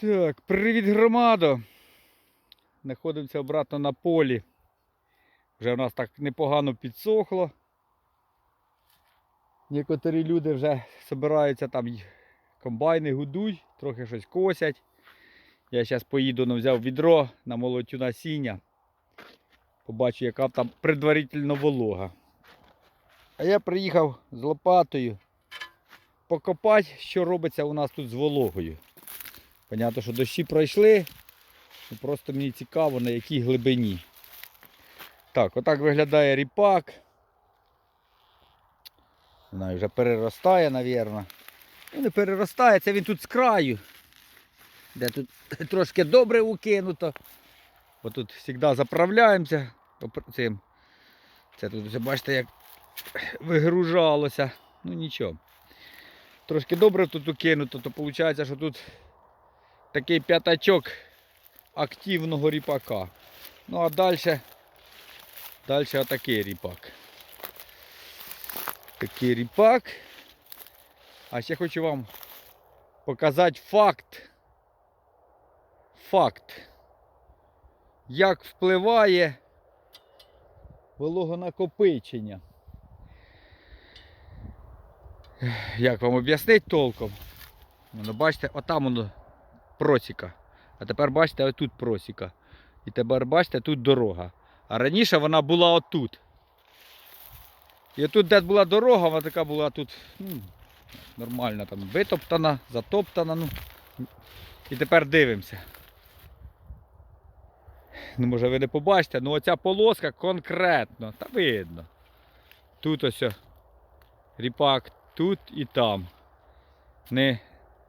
Так, привіт, громадо. Знаходимося обратно на полі. Вже у нас так непогано підсохло. Некоторі люди вже збираються там комбайни гудуть, трохи щось косять. Я зараз поїду, ну, взяв відро на молотю насіння. Побачу, яка там предварительно волога. А я приїхав з лопатою покопати, що робиться у нас тут з вологою. Понятно, що дощі пройшли. Просто мені цікаво на якій глибині. Так, отак виглядає ріпак. Знаю, вже переростає, мабуть. Ну, не переростає, це він тут з краю. Де тут трошки добре укинуто. Бо тут завжди заправляємося цим. Це тут бачите, як вигружалося. Ну нічого. Трошки добре тут укинуто, то виходить, що тут такий п'ятачок активного ріпака. Ну а далі, далі отакий ріпак. Такий ріпак. А ще хочу вам показати факт. Факт. Як впливає вологонакопичення. Як вам об'яснити толком? Ну, бачите, отам воно просіка. А тепер бачите, отут просіка. І тепер бачите, тут дорога. А раніше вона була отут. І отут, де була дорога, вона така була тут ну, нормальна, там витоптана, затоптана. Ну. І тепер дивимося. Ну, може ви не побачите, ну оця полоска конкретно, та видно. Тут ось ріпак, тут і там. Не,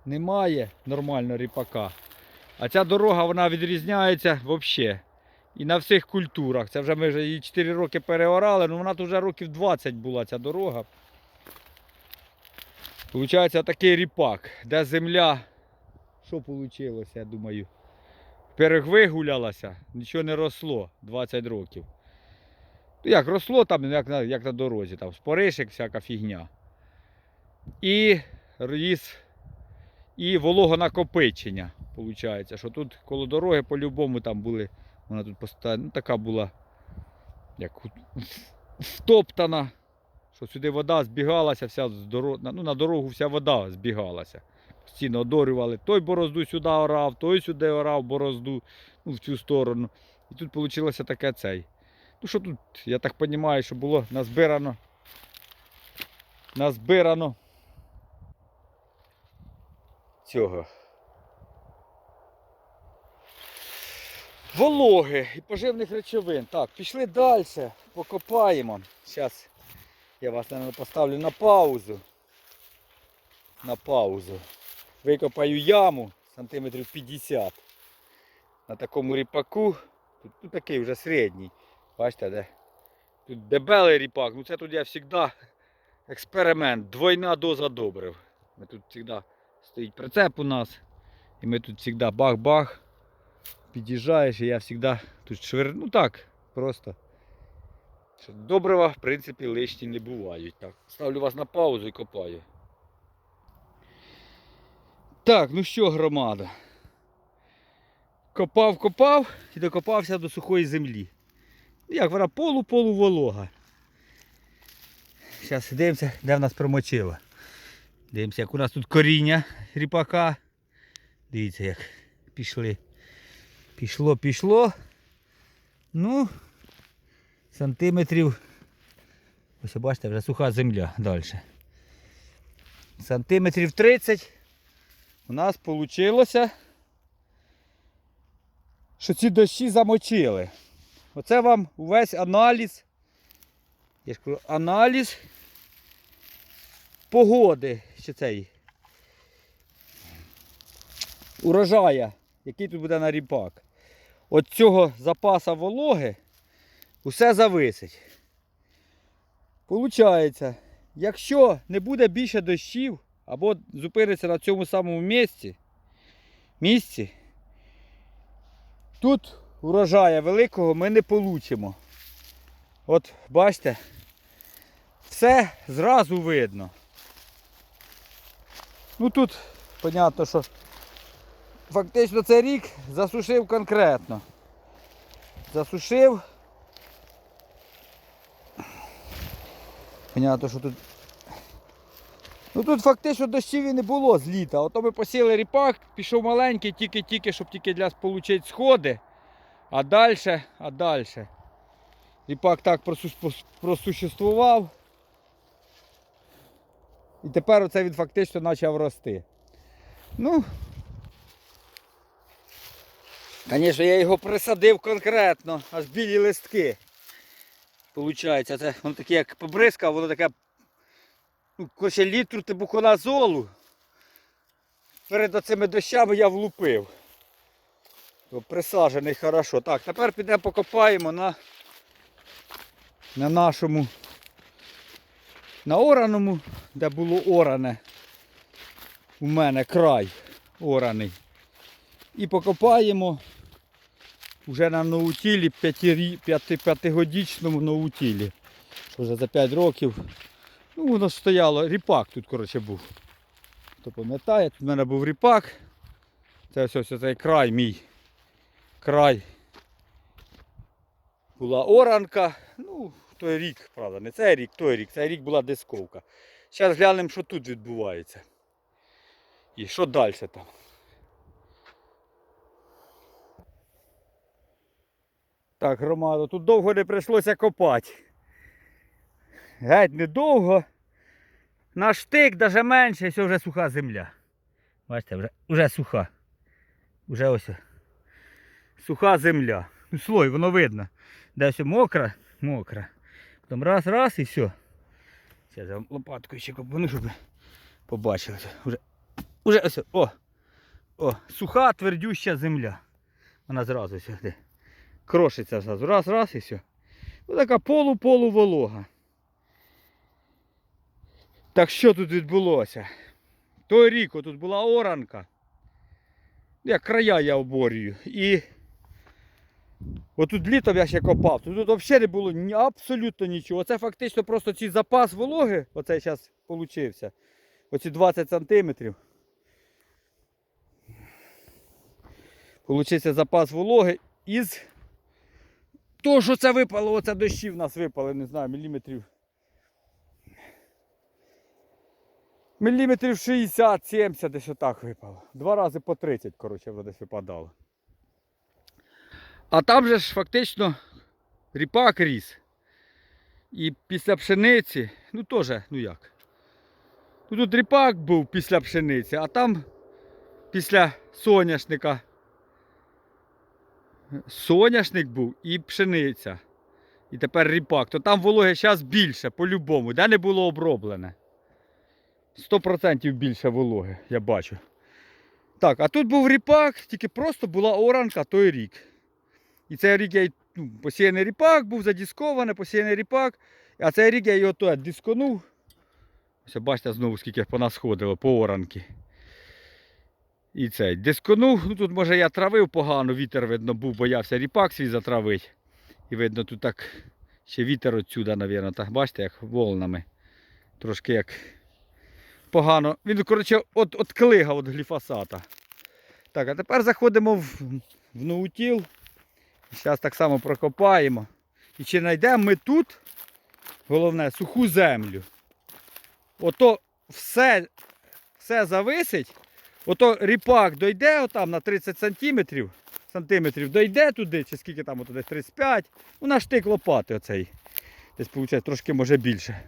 немає нормально ріпака. А ця дорога вона відрізняється взагалі. І на всіх культурах. Це вже ми вже її 4 роки переорали, ну вона тут вже років 20 була ця дорога. Получається такий ріпак, де земля. Що вийшло, я думаю? Перегвигулялася, нічого не росло 20 років. Ну як росло там, як на, як на дорозі, там споришек, всяка фігня. І ріс і вологонакопичення. Получається, що тут коло дороги по-любому там були, вона тут поста... ну, така була як втоптана, що сюди вода збігалася, вся з доро... на- ну, на дорогу вся вода збігалася. Постійно одорювали. Той борозду сюди орав, той сюди орав борозду ну, в цю сторону. І тут вийшло таке цей. Ну що тут, я так розумію, що було назбирано. Назбирано цього. Вологи і поживних речовин. Так, пішли далі, покопаємо. Зараз я вас, мабуть, поставлю на паузу. На паузу. Викопаю яму сантиметрів 50 на такому ріпаку. Тут, тут такий вже середній. Бачите, де? Тут дебелий ріпак. Ну це тут я завжди експеримент. Двойна доза добрив. Ми тут завжди стоїть прицеп у нас. І ми тут завжди бах-бах. Під'їжджаєш і я завжди тут швир... Ну так, просто. Добрива, в принципі, лишні не бувають. Так, ставлю вас на паузу і копаю. Так, ну що, громада? Копав, копав і докопався до сухої землі. Ну, Як вона полу-полу волога. Зараз дивимося, де в нас промочило. Дивимося, як у нас тут коріння ріпака. Дивіться, як пішли. Пішло, пішло. Ну, сантиметрів. Ось бачите, вже суха земля далі. Сантиметрів 30 у нас вийшло, що ці дощі замочили. Оце вам увесь аналіз. Я ж кажу, аналіз погоди ще цей. Урожая, який тут буде на ріпак. От цього запаса вологи усе зависить. Получається, якщо не буде більше дощів, або зупиниться на цьому самому місці, місці, тут урожая великого ми не получимо. От бачите, все зразу видно. Ну тут, понятно, що фактично цей рік засушив конкретно. Засушив. Понятно, що тут. Ну тут фактично дощів і не було з літа. Ото ми посіли ріпак, пішов маленький, тільки-тільки, щоб тільки для отримати сходи. А далі, а далі. Ріпак так просу- просуществував. І тепер оце він фактично почав рости. Ну, звісно, я його присадив конкретно, аж білі листки. Получається, це воно таке як побризкав, воно таке ну, коротше, літру тибуконазолу. Перед оцими дощами я влупив. То присаджений хорошо. Так, тепер підемо покопаємо на, на нашому на ораному, де було оране. У мене край ораний. І покопаємо вже на п'яти- п'ятигодічному ноутілі. Що Вже за 5 років. Ну, воно стояло, ріпак тут, коротше, був. Хто пам'ятає, тут мене був ріпак. Це ось ось цей край мій. Край. Була оранка. Ну, той рік, правда, не цей рік, той рік. Цей рік була дисковка. Зараз глянемо, що тут відбувається. І що далі там. Так, громада, тут довго не прийшлося копати. Геть недовго. На штик навіть менше, все вже суха земля. Бачите, вже, вже суха. Вже ось. Суха земля. Слой, воно видно. Де все мокра, мокра. Потім раз, раз і все. Зараз я вам лопаткою ще копану, щоб побачили. Уже, уже ось, о, о, суха, твердюща земля. Вона зразу сюди. Крошиться зразу. Раз, раз і все. Ось така полу-полу волога. Так що тут відбулося? Той рік тут була оранка. Як края я оборюю. І отут літом я ще копав. Тут, взагалі не було абсолютно нічого. Це фактично просто цей запас вологи, оцей зараз получився. Оці 20 сантиметрів. Получився запас вологи із того, що це випало, оце дощі в нас випали, не знаю, міліметрів. Міліметрів 60-70 десь отак випало. Два рази по 30, коротше, воно десь випадало. А там же ж фактично ріпак ріс. І після пшениці, ну теж, ну як. Ну, тут ріпак був після пшениці, а там після соняшника. Соняшник був і пшениця. І тепер ріпак. То там вологи зараз більше, по-любому, де не було оброблене. 100% більше вологи, я бачу. Так, а тут був ріпак, тільки просто була оранка той рік. І цей рік ну, посіяний ріпак, був задіскований, посіяний ріпак. А цей рік я його то дисконув. Ось бачите знову скільки понасходило по оранки. І цей дисконув. Ну тут може я травив погано, вітер видно був, боявся ріпак свій затравить. І видно тут так ще вітер отсюда, мабуть, так бачите, як волнами. Трошки як погано. Він, коротше, от, от клигав від гліфосата. Так, а тепер заходимо в, в ноутіл. Зараз так само прокопаємо. І чи знайдемо ми тут, головне, суху землю. Ото все, все зависить. Ото ріпак дойде отам на 30 сантиметрів, сантиметрів дойде туди, чи скільки там ото десь 35. Ну, на штик лопати оцей. Десь виходить трошки може більше.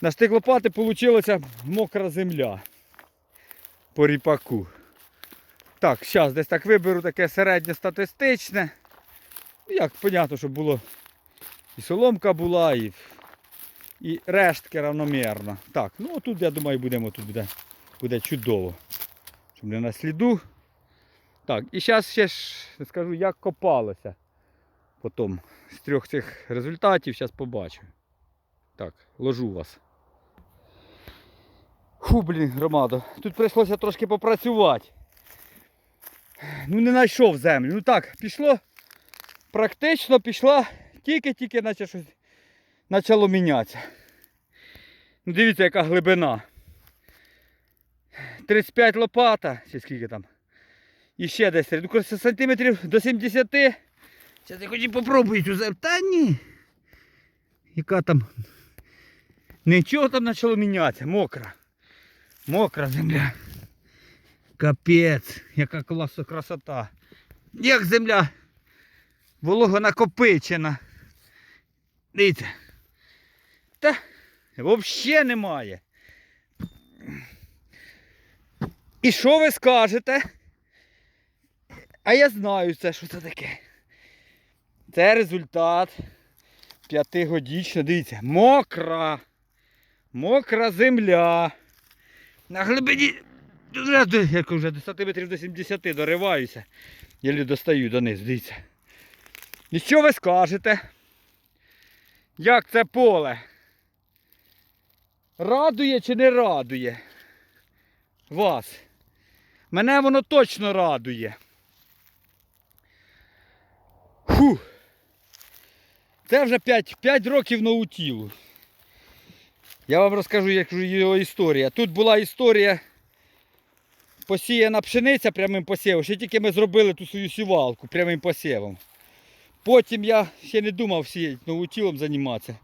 На штик лопати вийшла мокра земля по ріпаку. Так, зараз десь так виберу таке середньостатистичне. Як, зрозуміло, щоб було і соломка була, і, і рештки равномірно. Так, ну тут, я думаю, будемо тут буде, буде чудово. Щоб не на сліду. Так, і зараз ще ж скажу, як копалося. Потім з трьох цих результатів зараз побачу. Так, ложу вас. Фу, блін, громадо. Тут прийшлося трошки попрацювати. Ну не знайшов землю. Ну так, пішло. Практично пішла, тільки-тільки наче щось почало мінятися. Ну дивіться, яка глибина. 35 лопата, чи скільки там. І ще десь ну, сантиметрів до 70. Зараз я хоч і попробую цю землю. Та ні. Яка там. Нічого там почало мінятися. Мокра. Мокра земля. Капець, яка класна красота. Як земля волого накопичена. Дивіться. Та взагалі немає. І що ви скажете? А я знаю це, що це таке. Це результат п'ятигодічного. Дивіться, мокра. Мокра земля. На глибині. Як вже до сантиметрів до 70 дориваюся. Єлі достаю донизу, дивіться. І що ви скажете? Як це поле? Радує чи не радує? Вас? Мене воно точно радує. Фу. Це вже 5, 5 років наутілу. Я вам розкажу, як його історія. Тут була історія посіяна пшениця прямим посівом. Ще тільки ми зробили ту свою сівалку прямим посівом. Потім я ще не думав сіяти наутілом займатися.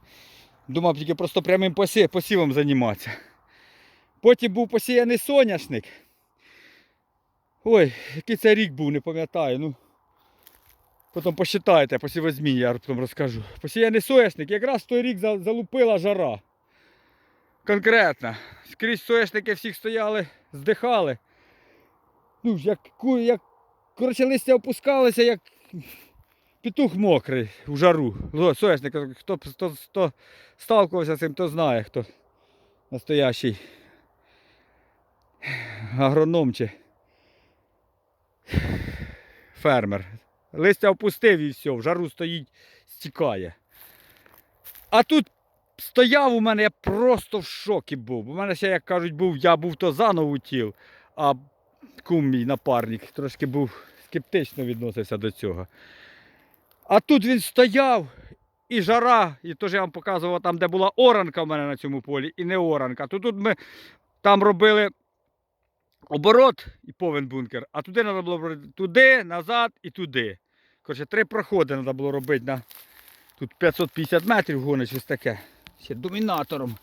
Думав тільки просто прямим посівом займатися. Потім був посіяний соняшник. Ой, який це рік був, не пам'ятаю. Ну, потім посчитайте, посівозмін, я потім розкажу. Посіяний соняшник, якраз в той рік залупила жара. Конкретно. Скрізь соняшники всіх стояли, здихали. Ну, як, як коротше, листя опускалися, як петух мокрий в жару. Соняшник, хто, хто, хто сталкувався з цим, то знає, хто настоящий агроном чи фермер. Листя опустив і все, в жару стоїть, стікає. А тут стояв у мене, я просто в шокі був. У мене ще, як кажуть, був, я був то заново тіл, а кум мій напарник трошки був скептично відносився до цього. А тут він стояв, і жара, і теж я вам показував там, де була оранка в мене на цьому полі, і не оранка. То тут ми там робили оборот і повен бункер, а туди треба було робити туди, назад і туди. Коротше, три проходи треба було робити на тут 550 метрів гонить, щось таке. Ще домінатором.